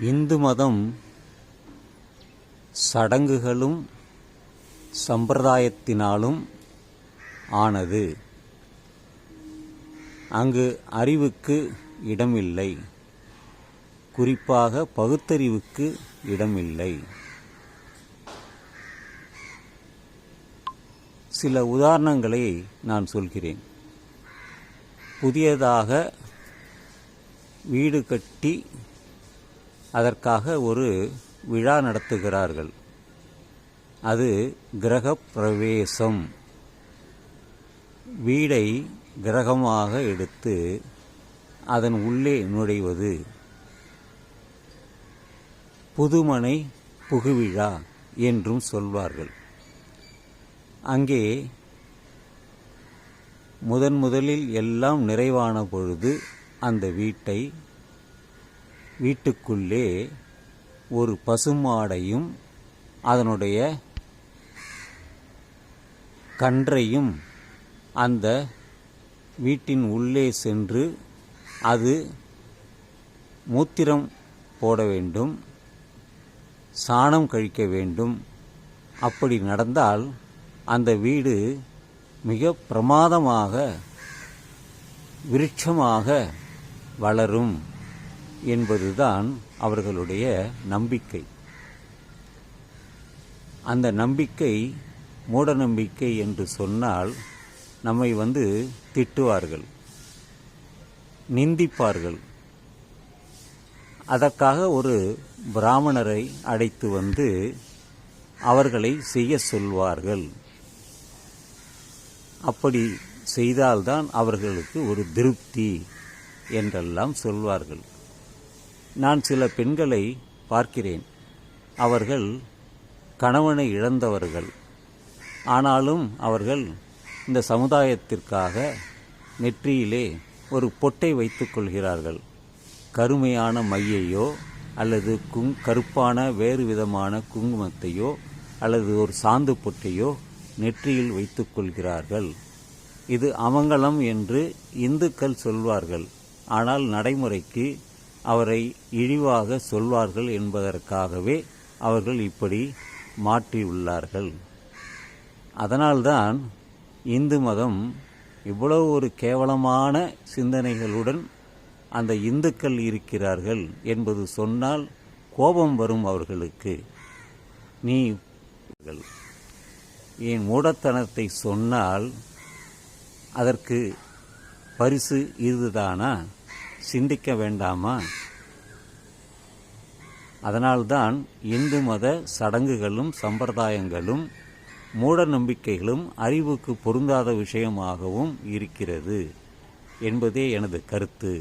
இந்து மதம் சடங்குகளும் சம்பிரதாயத்தினாலும் ஆனது. அங்கு அறிவுக்கு இடமில்லை. குறிப்பாக பகுத்தறிவுக்கு இடமில்லை. சில உதாரணங்களை நான் சொல்கிறேன். புதியதாக வீடு கட்டி அதற்காக ஒரு விழா நடத்துகிறார்கள். அது கிரக பிரவேசம் வீடை கிரகமாக எடுத்து அதன் உள்ளே நுழைவது. புதுமனை புகுவிழா என்றும் சொல்வார்கள். அங்கே முதன் முதலில் எல்லாம் நிறைவான பொழுது அந்த வீட்டை வீட்டுக்குள்ளே ஒரு பசுமாடையும் அதனுடைய கன்றையும் அந்த வீட்டின் உள்ளே சென்று அது மூத்திரம் போட வேண்டும் சாணம் கழிக்க வேண்டும். அப்படி நடந்தால் அந்த வீடு மிக பிரமாதமாக விருட்சமாக வளரும். என்பதுதான் அவர்களுடைய நம்பிக்கை. அந்த நம்பிக்கை மூட நம்பிக்கை என்று சொன்னால் நம்மை வந்து திட்டுவார்கள் நிந்திப்பார்கள். அதற்காக ஒரு பிராமணரை அடைத்து வந்து அவர்களை செய்ய சொல்வார்கள். அப்படி செய்தால்தான் அவர்களுக்கு ஒரு திருப்தி என்றெல்லாம் சொல்வார்கள். நான் சில பெண்களை பார்க்கிறேன். அவர்கள் கணவனை இழந்தவர்கள். ஆனாலும் அவர்கள் இந்த சமுதாயத்திற்காக நெற்றியிலே ஒரு பொட்டை வைத்து கொள்கிறார்கள். கருமையான மையையோ அல்லது குங் கருப்பான வேறு விதமான குங்குமத்தையோ அல்லது ஒரு சாந்து பொட்டையோ நெற்றியில் வைத்து கொள்கிறார்கள். இது அமங்கலம் என்று இந்துக்கள் சொல்வார்கள். ஆனால் நடைமுறைக்கு அவரை இழிவாக சொல்வார்கள் என்பதற்காகவே அவர்கள் இப்படி மாற்றியுள்ளார்கள். அதனால்தான் இந்து மதம் இவ்வளவு ஒரு கேவலமான சிந்தனைகளுடன் அந்த இந்துக்கள் இருக்கிறார்கள் என்பது சொன்னால் கோபம் வரும் அவர்களுக்கு. நீ என் மூடத்தனத்தை சொன்னால் அதற்கு பரிசு இதுதானா? சிந்திக்க வேண்டாமா? அதனால்தான் இந்து மத சடங்குகளும் சம்பிரதாயங்களும் மூட நம்பிக்கைகளும் அறிவுக்கு பொருந்தாத விஷயமாகவும் இருக்கிறது என்பதே எனது கருத்து.